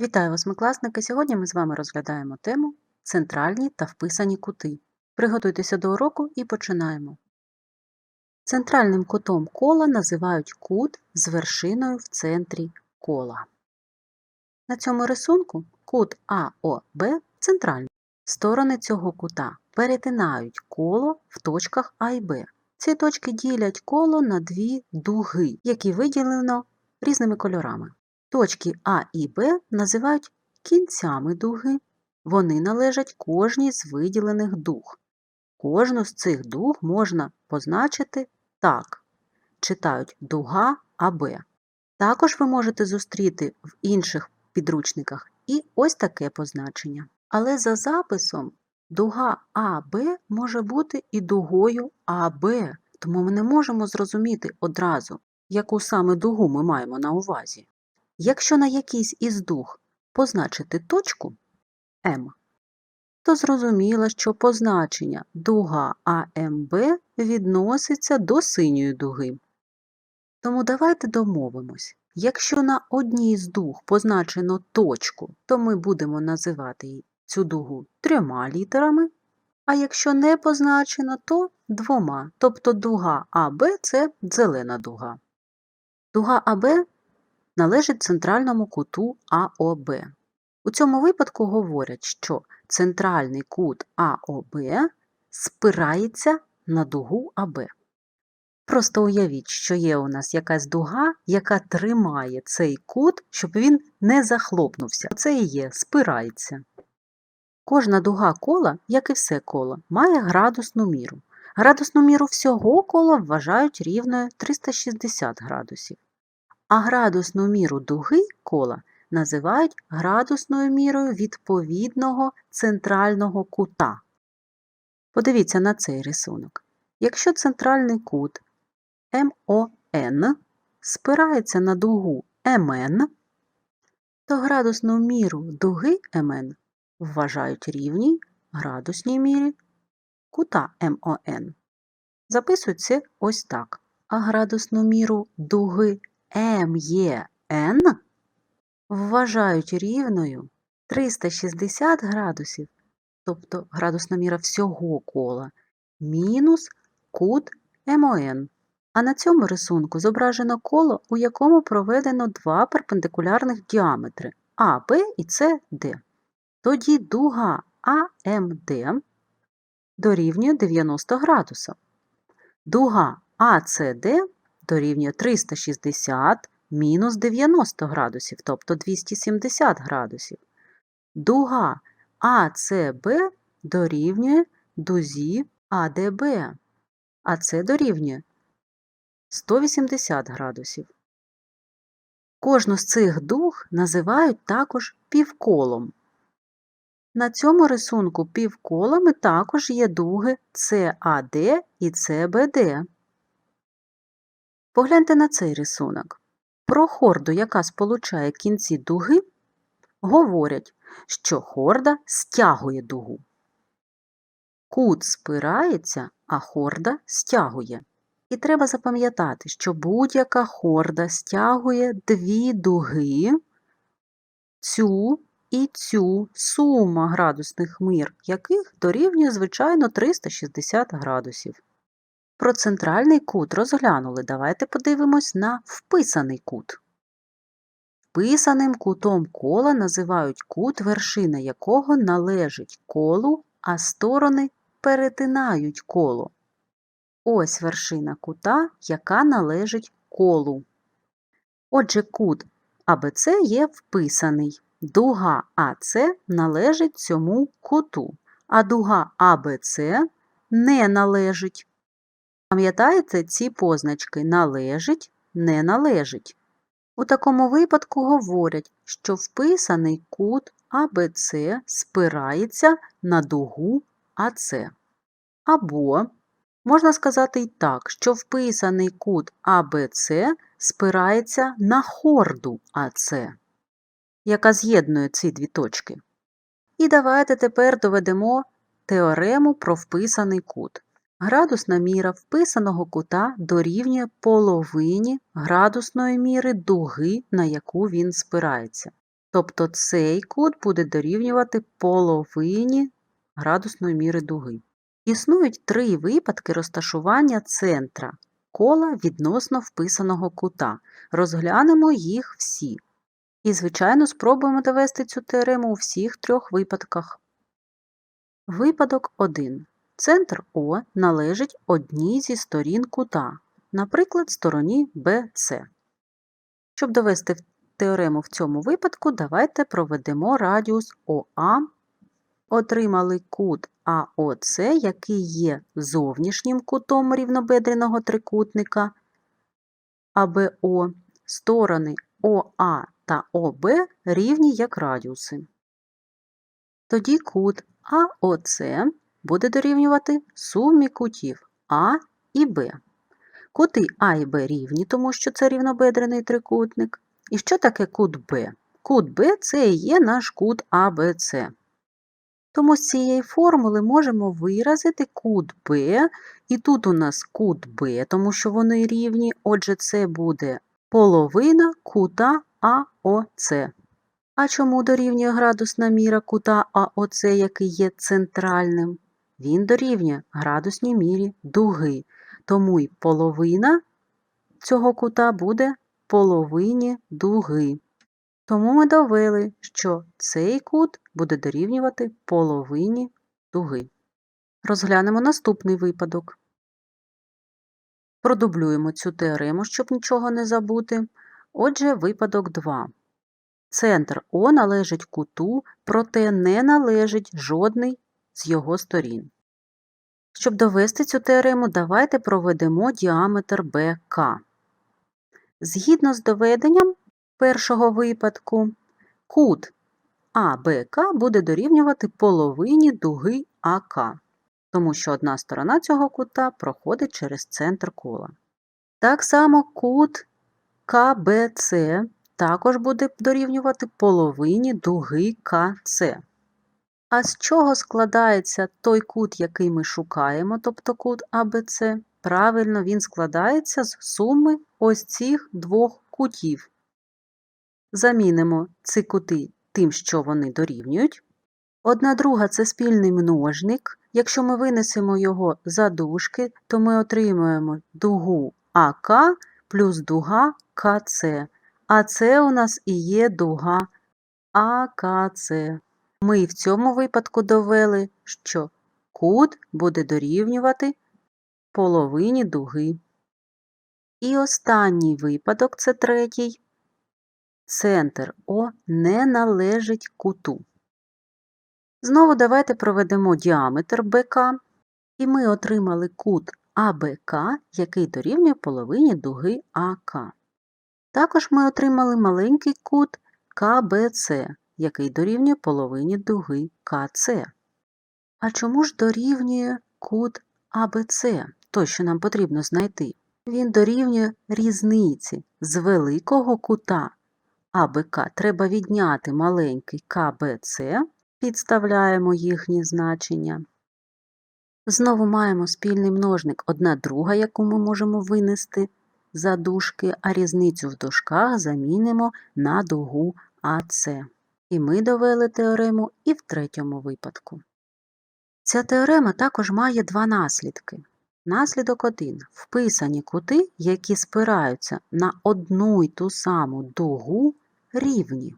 Вітаю восьмикласники! Сьогодні ми з вами розглядаємо тему Центральні та вписані кути. Приготуйтеся до уроку і починаємо. Центральним кутом кола називають кут з вершиною в центрі кола. На цьому рисунку кут АОБ центральний. Сторони цього кута перетинають коло в точках А і Б. Ці точки ділять коло на дві дуги, які виділено різними кольорами. Точки А і Б називають кінцями дуги. Вони належать кожній з виділених дуг. Кожну з цих дуг можна позначити так. Читають дуга АБ. Також ви можете зустріти в інших підручниках і ось таке позначення. Але за записом дуга АБ може бути і дугою АБ, тому ми не можемо зрозуміти одразу, яку саме дугу ми маємо на увазі. Якщо на якійсь із дуг позначити точку М, то зрозуміло, що позначення дуга АМБ відноситься до синьої дуги. Тому давайте домовимось. Якщо на одній з дуг позначено точку, то ми будемо називати цю дугу трьома літерами, а якщо не позначено, то двома. Тобто дуга АБ це зелена дуга. Дуга АБ належить центральному куту АОБ. У цьому випадку говорять, що центральний кут АОБ спирається на дугу АБ. Просто уявіть, що є у нас якась дуга, яка тримає цей кут, щоб він не захлопнувся. Це і є спирається. Кожна дуга кола, як і все коло, має градусну міру. Градусну міру всього кола вважають рівною 360 градусів а градусну міру дуги кола називають градусною мірою відповідного центрального кута. Подивіться на цей рисунок. Якщо центральний кут МОН спирається на дугу МН, то градусну міру дуги МН вважають рівній градусній мірі кута МОН. Записують це ось так. А градусну міру дуги МЄН вважають рівною 360 градусів, тобто градусна міра всього кола, мінус кут МОН. А на цьому рисунку зображено коло, у якому проведено два перпендикулярних діаметри АБ і СД. Тоді дуга АМД дорівнює 90 градусів. Дуга АЦД дорівнює 360 мінус 90 градусів, тобто 270 градусів. Дуга АЦБ дорівнює дузі АДБ, а це дорівнює 180 градусів. Кожну з цих дуг називають також півколом. На цьому рисунку півколами також є дуги САД і СБД. Погляньте на цей рисунок. Про хорду, яка сполучає кінці дуги, говорять, що хорда стягує дугу. Кут спирається, а хорда стягує. І треба запам'ятати, що будь-яка хорда стягує дві дуги, цю і цю сума градусних мір, яких дорівнює, звичайно, 360 градусів. Про центральний кут розглянули. Давайте подивимось на вписаний кут. Вписаним кутом кола називають кут, вершина якого належить колу, а сторони перетинають коло. Ось вершина кута, яка належить колу. Отже, кут АБЦ є вписаний. Дуга АЦ належить цьому куту, а дуга АБЦ не належить. Пам'ятаєте ці позначки належить, не належить. У такому випадку говорять, що вписаний кут АБЦ спирається на дугу АЦ. Або можна сказати й так, що вписаний кут АБЦ спирається на хорду АЦ, яка з'єднує ці дві точки. І давайте тепер доведемо теорему про вписаний кут. Градусна міра вписаного кута дорівнює половині градусної міри дуги, на яку він спирається. Тобто цей кут буде дорівнювати половині градусної міри дуги. Існують три випадки розташування центра кола відносно вписаного кута. Розглянемо їх всі. І, звичайно, спробуємо довести цю теорему у всіх трьох випадках. Випадок 1. Центр О належить одній зі сторін кута, наприклад, стороні BC. Щоб довести теорему в цьому випадку, давайте проведемо радіус ОА. Отримали кут АОЦ, який є зовнішнім кутом рівнобедреного трикутника АБО. Сторони ОА та ОБ рівні як радіуси. Тоді кут АОЦ буде дорівнювати сумі кутів А і Б. Кути А і Б рівні, тому що це рівнобедрений трикутник. І що таке кут Б? Кут Б це і є наш кут АБЦ. Тому з цієї формули можемо виразити кут Б, і тут у нас кут Б, тому що вони рівні, отже, це буде половина кута АОЦ. А чому дорівнює градусна міра кута АОЦ, який є центральним? Він дорівнює градусній мірі дуги, тому й половина цього кута буде половині дуги. Тому ми довели, що цей кут буде дорівнювати половині дуги. Розглянемо наступний випадок. Продублюємо цю теорему, щоб нічого не забути. Отже, випадок 2. Центр О належить куту, проте не належить жодний з його сторін. Щоб довести цю теорему, давайте проведемо діаметр БК. Згідно з доведенням першого випадку, кут АБК буде дорівнювати половині дуги АК, тому що одна сторона цього кута проходить через центр кола. Так само кут КБЦ також буде дорівнювати половині дуги КЦ. А з чого складається той кут, який ми шукаємо, тобто кут АБЦ? Правильно, він складається з суми ось цих двох кутів. Замінимо ці кути тим, що вони дорівнюють. Одна друга це спільний множник. Якщо ми винесемо його за дужки, то ми отримуємо дугу АК плюс дуга КЦ. А це у нас і є дуга АКЦ. Ми в цьому випадку довели, що кут буде дорівнювати половині дуги. І останній випадок це третій. Центр О не належить куту. Знову давайте проведемо діаметр БК, і ми отримали кут АБК, який дорівнює половині дуги АК. Також ми отримали маленький кут КБЦ, який дорівнює половині дуги КЦ. А чому ж дорівнює кут АБЦ, той, що нам потрібно знайти? Він дорівнює різниці з великого кута АБК. Треба відняти маленький КБЦ, підставляємо їхні значення. Знову маємо спільний множник одна друга, яку ми можемо винести за дужки, а різницю в дужках замінимо на дугу АЦ. І ми довели теорему і в третьому випадку. Ця теорема також має два наслідки. Наслідок 1. Вписані кути, які спираються на одну й ту саму дугу, рівні.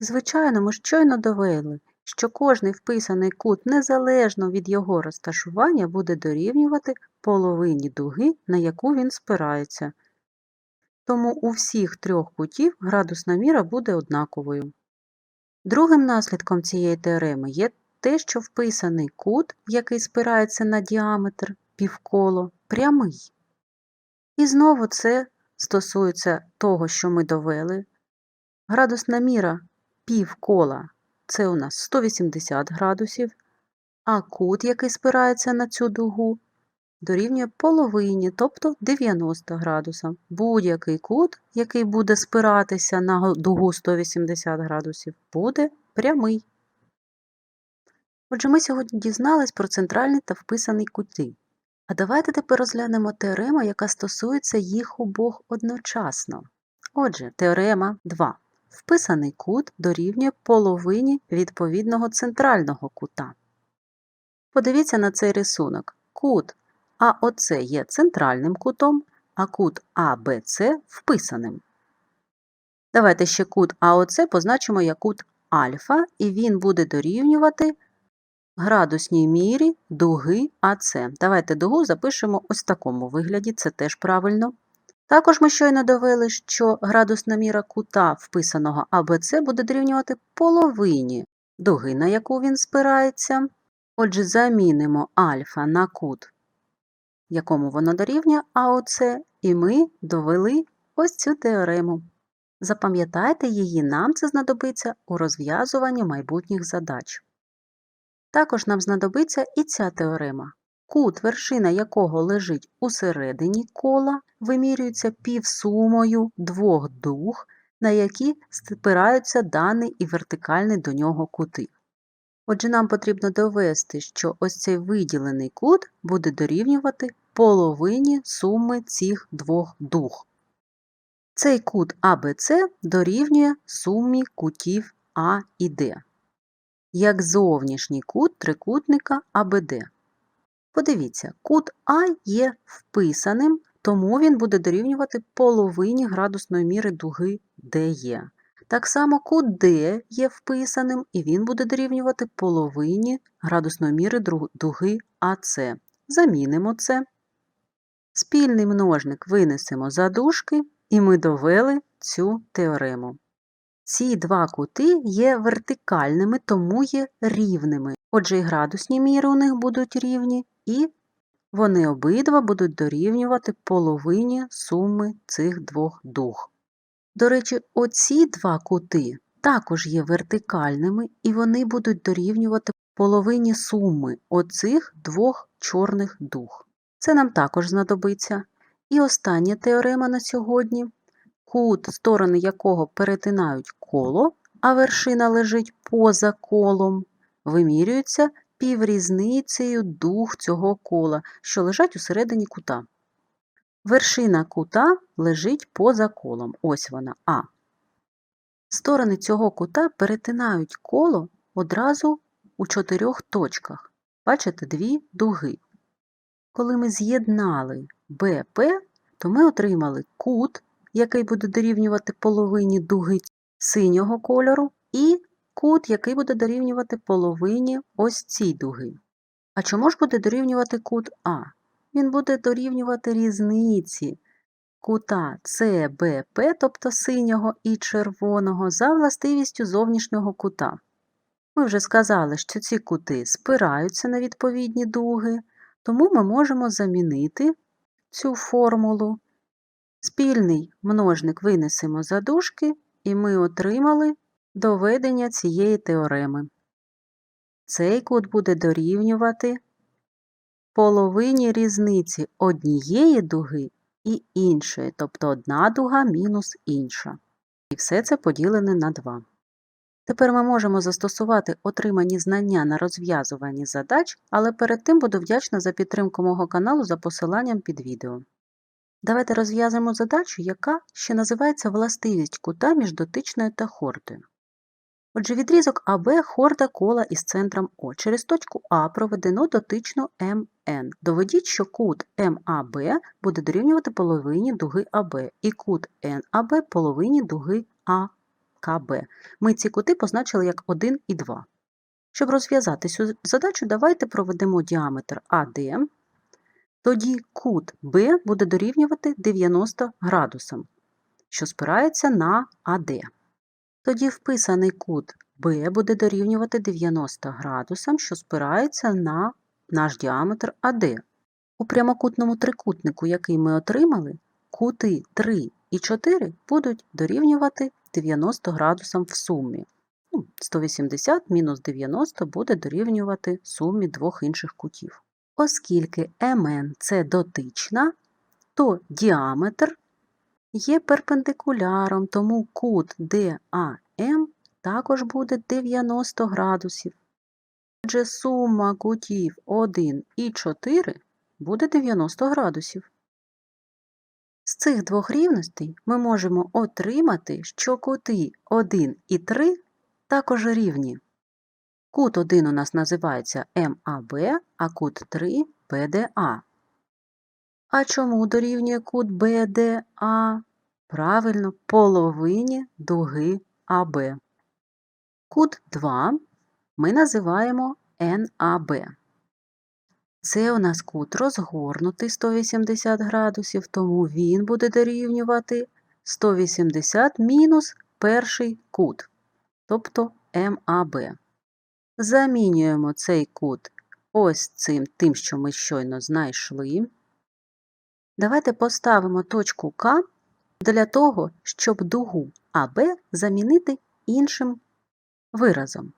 Звичайно, ми щойно довели, що кожний вписаний кут незалежно від його розташування буде дорівнювати половині дуги, на яку він спирається. Тому у всіх трьох кутів градусна міра буде однаковою. Другим наслідком цієї теореми є те, що вписаний кут, який спирається на діаметр півколо, прямий. І знову це стосується того, що ми довели. Градусна міра півкола це у нас 180 градусів, а кут, який спирається на цю дугу, дорівнює половині, тобто 90 градусам. Будь-який кут, який буде спиратися на дугу 180 градусів, буде прямий. Отже, ми сьогодні дізнались про центральний та вписаний кути. А давайте тепер розглянемо теорему, яка стосується їх обох одночасно. Отже, теорема 2. вписаний кут дорівнює половині відповідного центрального кута. Подивіться на цей рисунок. Кут АОЦ є центральним кутом, а кут АБЦ вписаним. Давайте ще кут АОЦ позначимо як кут альфа, і він буде дорівнювати градусній мірі дуги АЦ. Давайте дугу запишемо ось в такому вигляді, це теж правильно. Також ми щойно довели, що градусна міра кута вписаного АБЦ буде дорівнювати половині дуги, на яку він спирається. Отже, замінимо альфа на кут, якому воно дорівнює АОЦ, і ми довели ось цю теорему. Запам'ятайте її, нам це знадобиться у розв'язуванні майбутніх задач. Також нам знадобиться і ця теорема. Кут, вершина якого лежить у середині кола, вимірюється півсумою двох дуг, на які спираються даний і вертикальний до нього кути. Отже, нам потрібно довести, що ось цей виділений кут буде дорівнювати половині суми цих двох дуг. Цей кут АБЦ дорівнює сумі кутів А і Д, як зовнішній кут трикутника АБД. Подивіться, кут А є вписаним, тому він буде дорівнювати половині градусної міри дуги ДЕ. Так само кут Д є вписаним, і він буде дорівнювати половині градусної міри дуги АЦ. Замінимо це. Спільний множник винесемо за дужки, і ми довели цю теорему. Ці два кути є вертикальними, тому є рівними. Отже, і градусні міри у них будуть рівні, і вони обидва будуть дорівнювати половині суми цих двох дуг. До речі, оці два кути також є вертикальними, і вони будуть дорівнювати половині суми оцих двох чорних дуг. Це нам також знадобиться. І остання теорема на сьогодні, кут, сторони якого перетинають коло, а вершина лежить поза колом, вимірюється піврізницею дуг цього кола, що лежать усередині кута. Вершина кута лежить поза колом. Ось вона А. Сторони цього кута перетинають коло одразу у чотирьох точках. Бачите, дві дуги. Коли ми з'єднали БП, то ми отримали кут, який буде дорівнювати половині дуги синього кольору, і кут, який буде дорівнювати половині ось цій дуги. А чому ж буде дорівнювати кут А? Він буде дорівнювати різниці кута СБП, тобто синього і червоного, за властивістю зовнішнього кута. Ми вже сказали, що ці кути спираються на відповідні дуги, тому ми можемо замінити цю формулу. Спільний множник винесемо за дужки, і ми отримали доведення цієї теореми. Цей кут буде дорівнювати половині різниці однієї дуги і іншої, тобто одна дуга мінус інша. І все це поділене на 2. Тепер ми можемо застосувати отримані знання на розв'язуванні задач, але перед тим буду вдячна за підтримку мого каналу за посиланням під відео. Давайте розв'язаємо задачу, яка ще називається властивість кута між дотичною та хордою. Отже, відрізок АБ хорда кола із центром О. Через точку А проведено дотичну МН. Доведіть, що кут МАБ буде дорівнювати половині дуги АБ і кут НАБ половині дуги АКБ. Ми ці кути позначили як 1 і 2. Щоб розв'язати цю задачу, давайте проведемо діаметр АД. Тоді кут Б буде дорівнювати 90 градусам, що спирається на АД. Тоді вписаний кут Б буде дорівнювати 90 градусам, що спирається на наш діаметр АД. У прямокутному трикутнику, який ми отримали, кути 3 і 4 будуть дорівнювати 90 градусам в сумі. 180 Ну, мінус 90 буде дорівнювати сумі двох інших кутів. Оскільки МН це дотична, то діаметр є перпендикуляром, тому кут ДАМ також буде 90 градусів. Отже, сума кутів 1 і 4 буде 90 градусів. З цих двох рівностей ми можемо отримати, що кути 1 і 3 також рівні. Кут 1 у нас називається МАБ, а кут 3 БДА. А чому дорівнює кут БДА? Правильно, половині дуги АБ. Кут 2 ми називаємо НАБ. Це у нас кут розгорнутий 180 градусів, тому він буде дорівнювати 180 мінус перший кут, тобто МАБ. Замінюємо цей кут ось цим тим, що ми щойно знайшли. Давайте поставимо точку К для того, щоб дугу АБ замінити іншим виразом.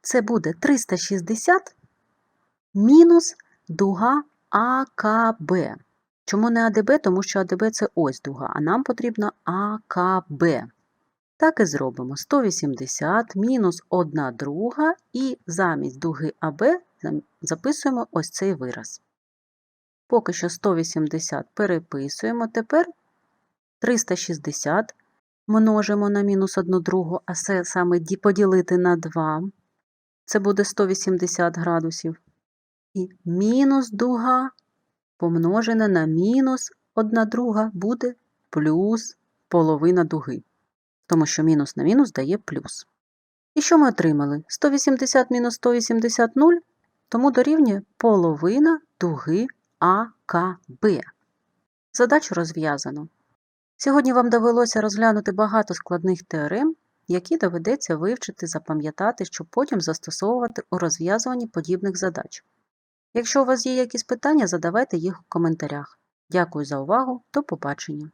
Це буде 360 мінус дуга АКБ. Чому не АДБ? Тому що АДБ це ось дуга, а нам потрібно АКБ. Так і зробимо 180 мінус 1 друга і замість дуги АБ записуємо ось цей вираз. Поки що 180 переписуємо, тепер 360 множимо на мінус 1 другу, а це саме поділити на 2. Це буде 180 градусів. І мінус дуга помножене на мінус 1 друга буде плюс половина дуги. Тому що мінус на мінус дає плюс. І що ми отримали? 180 мінус 180 0, тому дорівнює половина дуги АКБ. Задачу розв'язано. Сьогодні вам довелося розглянути багато складних теорем, які доведеться вивчити, запам'ятати, щоб потім застосовувати у розв'язуванні подібних задач. Якщо у вас є якісь питання, задавайте їх у коментарях. Дякую за увагу, до побачення!